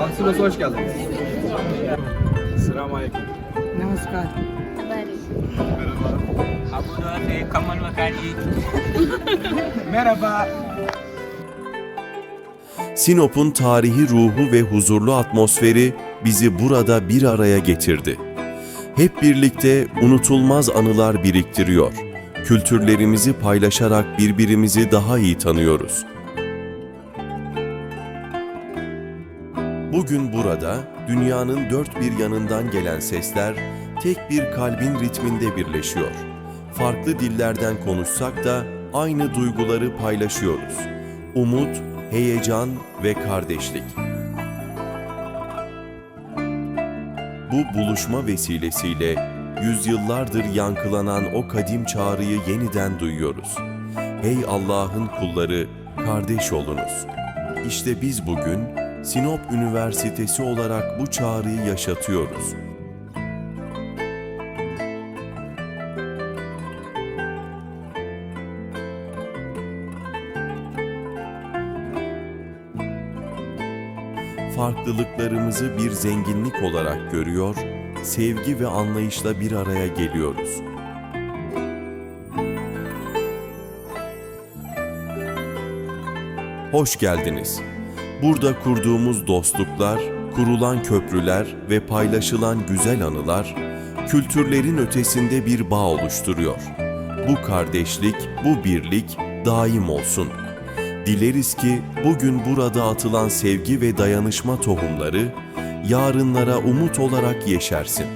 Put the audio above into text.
Aksibos'a hoş geldiniz. Selamun Aleyküm. Namaskar. Merhaba. Kamal Vakari. Merhaba. Sinop'un tarihi ruhu ve huzurlu atmosferi bizi burada bir araya getirdi. Hep birlikte unutulmaz anılar biriktiriyor. Kültürlerimizi paylaşarak birbirimizi daha iyi tanıyoruz. Bugün burada dünyanın dört bir yanından gelen sesler tek bir kalbin ritminde birleşiyor. Farklı dillerden konuşsak da aynı duyguları paylaşıyoruz. Umut, heyecan ve kardeşlik. Bu buluşma vesilesiyle yüzyıllardır yankılanan o kadim çağrıyı yeniden duyuyoruz. Ey Allah'ın kulları, kardeş olunuz. İşte biz bugün Sinop Üniversitesi olarak bu çağrıyı yaşatıyoruz. Farklılıklarımızı bir zenginlik olarak görüyor, sevgi ve anlayışla bir araya geliyoruz. Hoş geldiniz. Burada kurduğumuz dostluklar, kurulan köprüler ve paylaşılan güzel anılar, kültürlerin ötesinde bir bağ oluşturuyor. Bu kardeşlik, bu birlik daim olsun. Dileriz ki bugün burada atılan sevgi ve dayanışma tohumları, yarınlara umut olarak yeşersin.